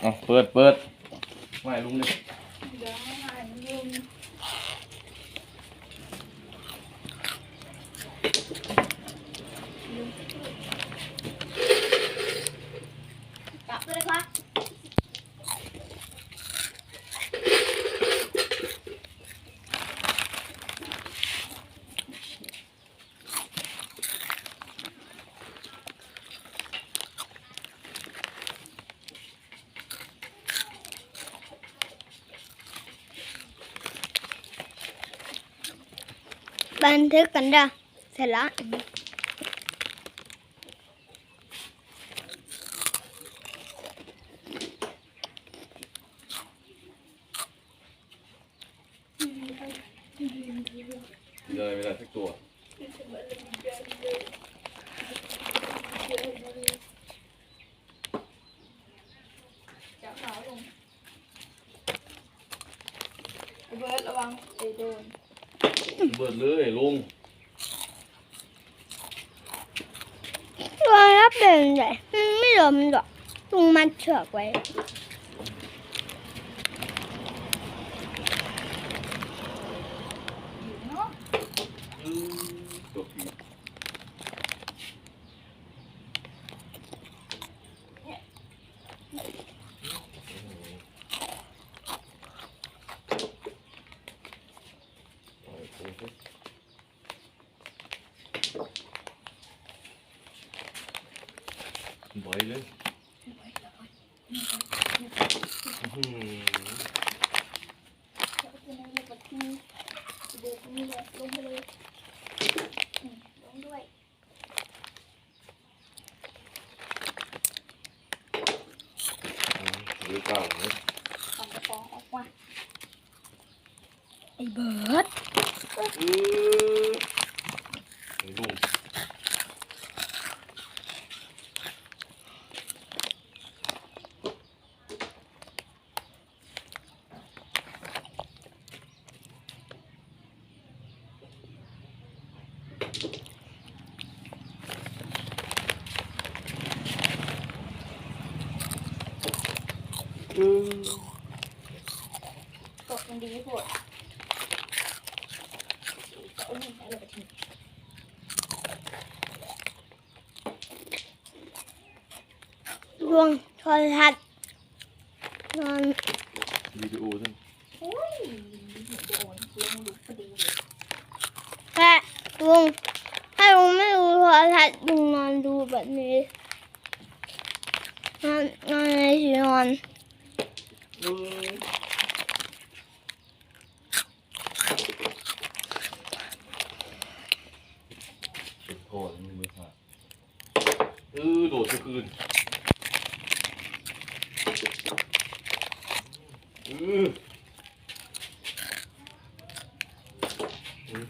เอาเปิดเปิดไหวลุงเลย เดี๋ยวให้ลุงกลับไปเลยครับ บันทึกกันเด้อเสร็จแล้ว เดิด้สักตัวจับขาลงไอ้เบิร์ดระวังไอ้โดนเลยลุงตัวรับเดินใหญ่ไม่ล้มหรอกลุงมัดเชือกไว้ อยู่เนาะ อืมตัวผีเอาไปสิไว้ เลยอื้อหือเดี๋ยวจะในระบบที่เด็กนี่เลงเลยอืมลงด้วยหรือเปล่าเนี่ย เอากระป๋องออกมา ไอ้เบิร์ด อือลุง อืม ตกมันดีโหดเอาหนึ่งไปเลยทิ้งดวงโทรทัศน์นอนวิดีโอท่านโอ้ยโดนเสียงลุกพอดีเลยแค่ ลุงถ้าลุงไม่ดูโทรทัศน์ลุงนอนดูแบบนี้นอนนอนในที่นอนอืมเป็นโทษมันไม่ผ่านเออโดดทุกคืนอออืม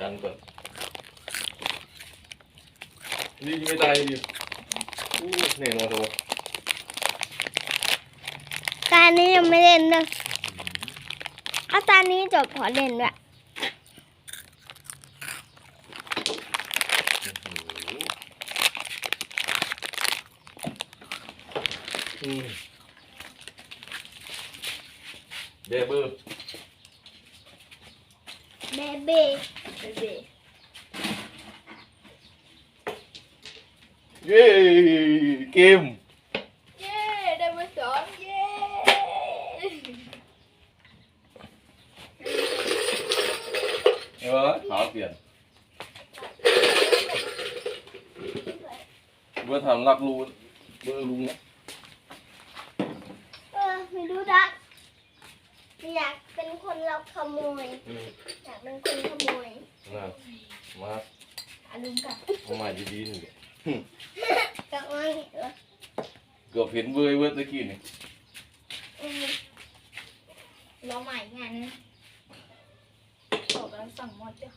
กันก่อน นี่ยังไม่ตายดิอู้แน่นอนตัวตานี้ยังไม่เล่นเลยเอาตานี้จบขอเล่นด้วยอืมเดเบอร์ เบเบ้เบเบ้ เย้เกม เย้ได้มาสองเย้เออขาวเปลี่ยนเบอร์ทำรักรูเบอร์ลุงนะเออไม่รู้ดักอยากเป็นคนเราขโมยอืมอยากเป็นคนขโมยน่ะมาอาลุงกับเอาใหม่ดีๆหนึ่ง กับมันอีกเหรอเกือบเห็นเบอร์เบอร์ตะกี้นี่อืมล้อใหม่งานนึงบอกแล้วสั่งหมดเดี๋ยว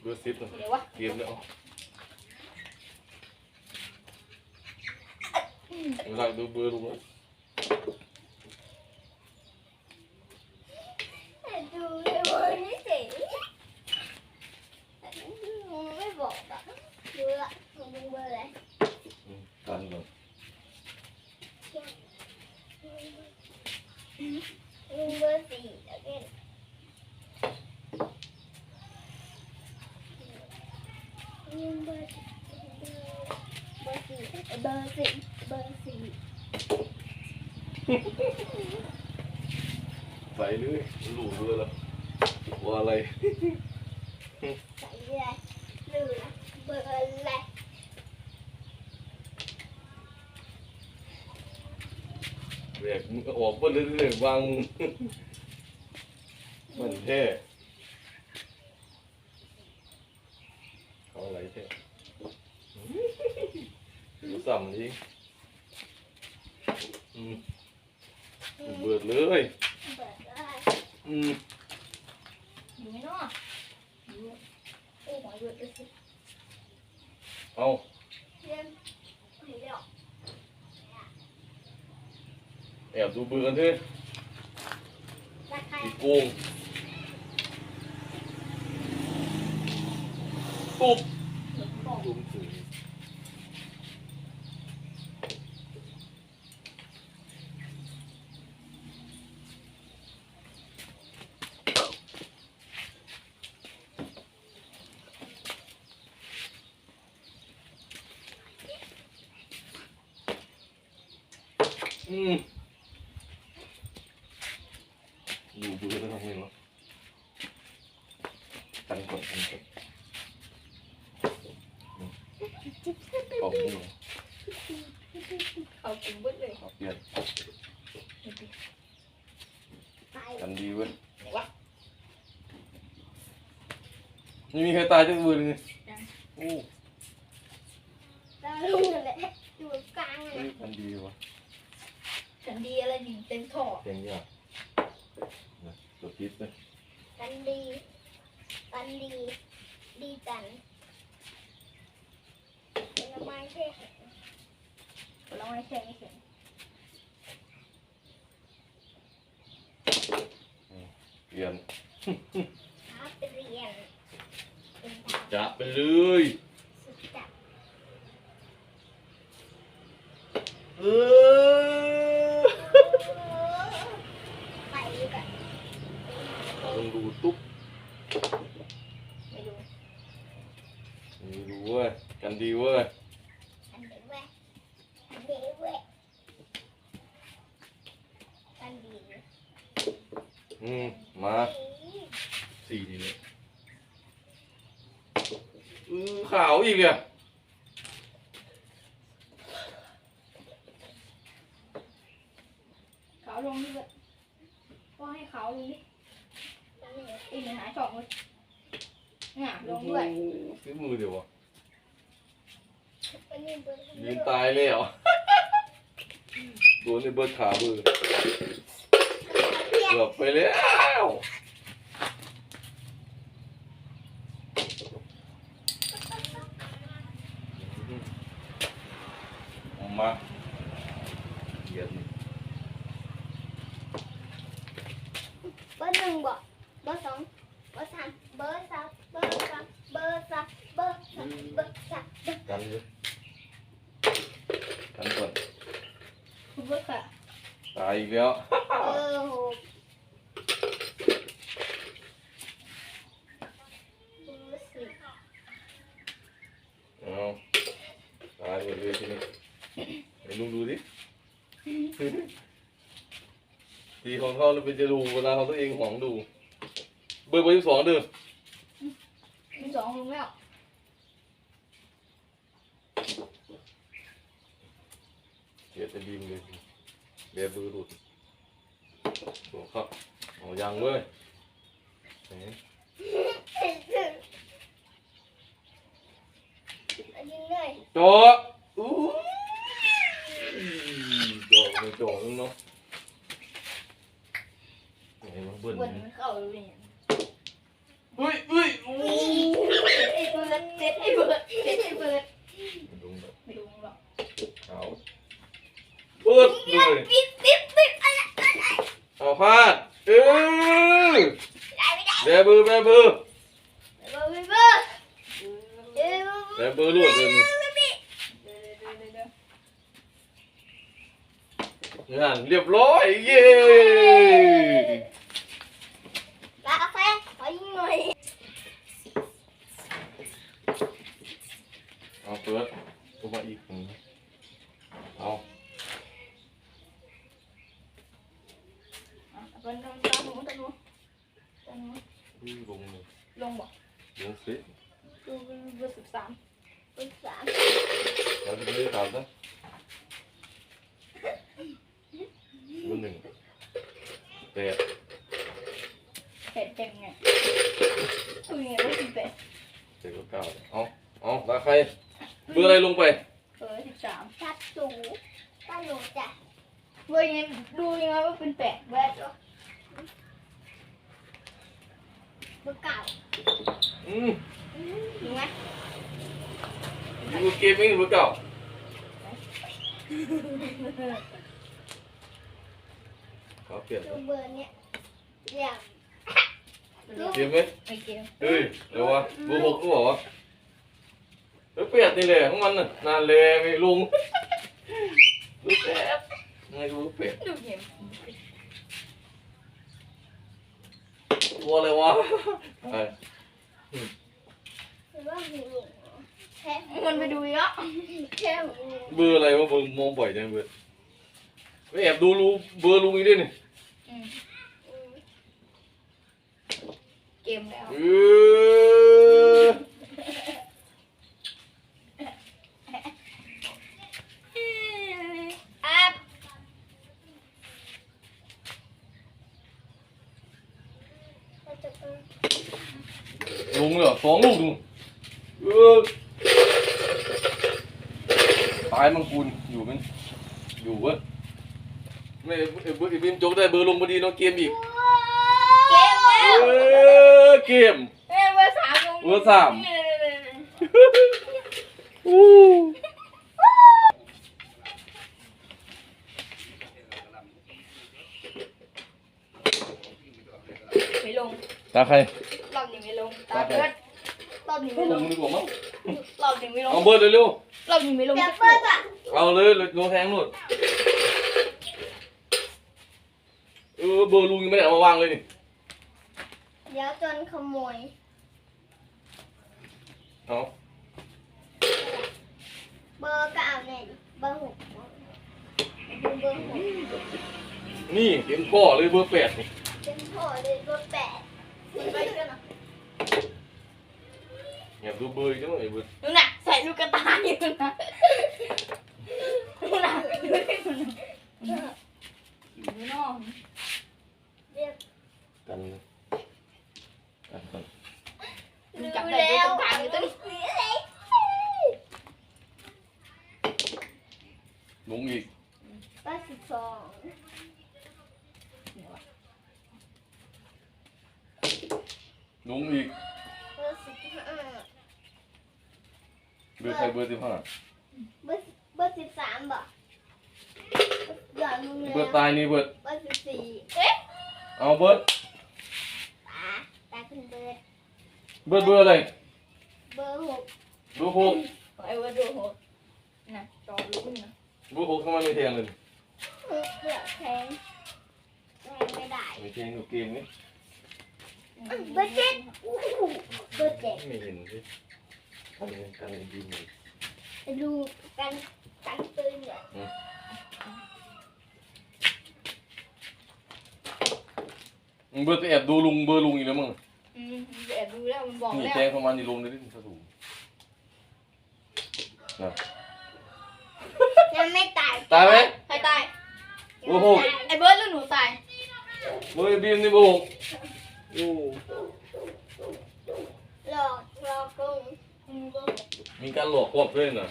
เบอร์สิบนะเดี๋ยววะเกมเนี่ยเอาเวลาดูเบอร์ลุงนะแต่ดูเลยวันนี้ สิแต่ไม่บอกอะดูละดูลุงเบอร์อะไรอืม ออกมาเรื่อยๆวางมึงมันแท้เอาอะไรแท้ดูซ้ำดิอืมเบิดเลย เบอร์อะไร อืม อยู่ไหมเนาะอยู่โอ้ยเบอร์สิ เอา เรียนไม่ได้หรอก แอบดู เบือกันเถอะราคาอีกโกงตุ๊บ หนึ่งบอก ตุ้มถึง อืม อยู่เบื่อแล้วทำไงวะกันก่อนกันก่อนขอบคุณเอากินบึ้ดเลยขอบเปลี่ยนตายกันดีเว้ยไหนวะไม่มีใครตายจักมือเลยโอ้ตายลุงนั่นแหละอยู่กลางเลเฮ้ยยกันดีวะฉันดีอะไรอยู่เต็มท่อเสียงยากนะ ตัวพิษนะกันดีกันดีดีจันผลไม้แช่แข็งผลไม้แช่ไม่แข็งเปลี่ยนท้าไปเรียนเป็นดาวจะไปเลยสุดจัดเออ ไปแบบ ลองดูตุ๊บไม่รู้นี่ดูเว้ยกันดีเว้ยอันเด็กเว้ยอันเด็กเว้ยกันดีอืมมาสี่ทีเลยอือขาวอีกอะขาวลงนี่เว้ยก็ให้ขาวลงนี่ อีกหนึ่งหาช่องเลยเนี่ยลงด้วยซื้อมือเดียววะอันนี้เบอร์ยืนตายแล้วโดนในเบิร์ดขาเบือเกือบไปแล้วออกมาเหยียดนี่ เบอร์หนึ่งบ่เบอร์สองเบอร์สามเบอร์สามเบอร์สามเบอร์สามเบอร์สามเบอร์สามเบอร์ กันเลยกันก่อน เบอร์ค่ะ ตายอีกแล้ว เออโหเบอร์สี่ เอาตาย หมดเลยทีนี้ไอ้ลุงดูดิทีของเขาเราเป็นจะดูเวลาเขาตัวเองหองดู เบอร์เบอร์ที่สองเด้อมีสองลงแล้วเสียวจะดีมเลยเบียร์เบอร์หลุดโอ้ครับเอายังเว้ยเห็นอันนี้เลยโจ๊ะอู้โจ๊ะไม่โจ๊ะนึ งเนาะเห็นมันเบิ้ลบนมันเข้าเลยเนี่ยเฮ้ยเฮ้ยอู้ไอ้เบิร์ดเจ็ดไอ้เบิร์ดเจ็ดไอ้เบิร์ดลุงแบบไม่รู้หรอกเอาเปิดเลยปิดปิดปิดอะไรอะไรเอาพาดเออได้ไม่ได้แบเบอร์แบเบอร์เบอร์เบอร์เบอร์เออแบเบอร์รวดเลย นี่ไม่ปิดงานเรียบร้อยเย้กาแฟขอยิงหน่อยเอาเปิดตัวมาอีกหนึ่งเอาเป็นตาตาหนูตาหนูตาหนูอุ้ยลงเลยลงบ่ลงสิดูเบอร์สิบสามเบอร์สามแล้วจะได้ตามนะเบอร์ หนึ่งแปดเผ็ดเต็มไงคุยไงว่าสิบแปดเจ็ดกับเก้าเอาเอาตาใครเบอร์อะไรลงไปเบอร์สิบสามชัดสูงตาหนูจ้ะเบอร์ยังไงดูยังไงว่าเป็นแปดเบอร์ตัวเบอร์เก้าอืมดูไหมดูเกมนี้เบอร์เก้า เขาเปลี่ยนดูเบอร์เนี้ยเรียกเกมไหมไม่เกี่ยวเฮ้ยเดี๋ยววะเบอร์หกก็บอกว่าเฮ้ยเปลี่ยนนี่แหละของมันน่ะนานเลยไม่ลงรู้แปดไงรู้แปดดูเกมตัวอะไรวะไอ้หรือว่าหูหลงแค่มันไปดูอีกแล้วแค่หูหลงเบอร์อะไรวะเบอร์มองบ่อยจังเบอร์ ไม่แอบดูรูเบอร์ลุงอีกด้วยนี่อืมเกมแล้วเอออัพลุงเหรอสองลูกลุงเออตายมังกุลอยู่ไหมอยู่เว้ย ไม่เออเบอร์อีบิมจกได้เบอร์ลงพอดีเนาะเกมอีก เกมแล้วเออเกม เอ้ยเบอร์สามลงเบอร์สาม อู้ไม่ลงตาใครรอบนี้ไม่ลงตาเบิร์ดรอบนี้ไม่ลลงงดีกว่ามั้งรอบนี้ไม่ลงเอาเบอร์เร็วรอบนี้ไม่ลงเบิร์ดอะ ๆเอาเลยลงแทงหนุดเออเบอร์ลุงยังไม่ได้เอามาวางเลยนี่เดี๋ยวจนขโมย เอาเบอร์เก้าเนี่ยเบอร์หกดูเบอร์หกนี่เต็มข้อเลยเบอร์แปดนี่เป็นพ่อเลยเบอร์แปดไปกันนะแอบดูเบอร์อีกจังเลยเบอร์ดูน่ะใส่ลูกกระตายอยู่นะดูน่ะดูน่ะดูน้องเรียก กันเลยกันกัน จับได้ดูตรงกลางอยู่ต้น ลงอีก เก้าสิบสองลงอีก เบอร์สิบห้าเบอร์ใครเบอร์สิบห้าเบอร์เบอร์สิบสามบ่หย่อนมึงแล้วเบอร์ตายนี่เบอร์เบอร์สิบสี่เอ๊ะเอาเบอร์ตาตาเป็นเบอร์เบอร์เบอร์อะไรเบอร์หกเบอร์หกไอ้เบอร์ดูหกน่ะจอรู้นะเบอร์หกทำไมไม่แทงเลย เลือกแทงแทงไม่ได้ไม่แทงกับเกมนี่เบอร์เจ็ดอู้หูเบอร์เจ็ดไม่เห็นสิกันกันยิงเลยไปดูกันกันปืนเนี่ยมึงเบอร์ไปแอบดูลุงเบอร์ลุงอีกแล้วมึงอืมแอบดูแล้วมันบอกนี่แล้วแทงเข้ามานี่ลงได้ดิถ้าถูกนะยังไม่ตายตายไหมใครตาย โอ้โหไอ้เบิร์ดหรือหนูตายเบอร์บีมนี่เบอร์หกโอ้หลอกหลอกลุงอืมเบอร์หกมีการหลอกครอบด้วยนะ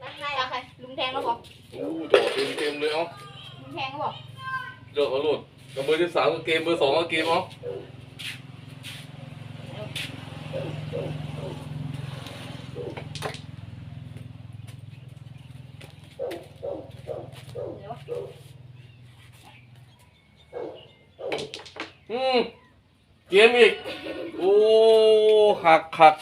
มาใครตาใครลุงแทงแล้วบอกโอ้จอดเต็มเต็มเลยเอ้าลุงแทงก็บอกจอดเอาโหลดกับเบอร์ที่สามก็เกมเบอร์สองก็เกมเอ้า เดี๋ยว อืม เกมอีก โอ้หักหัก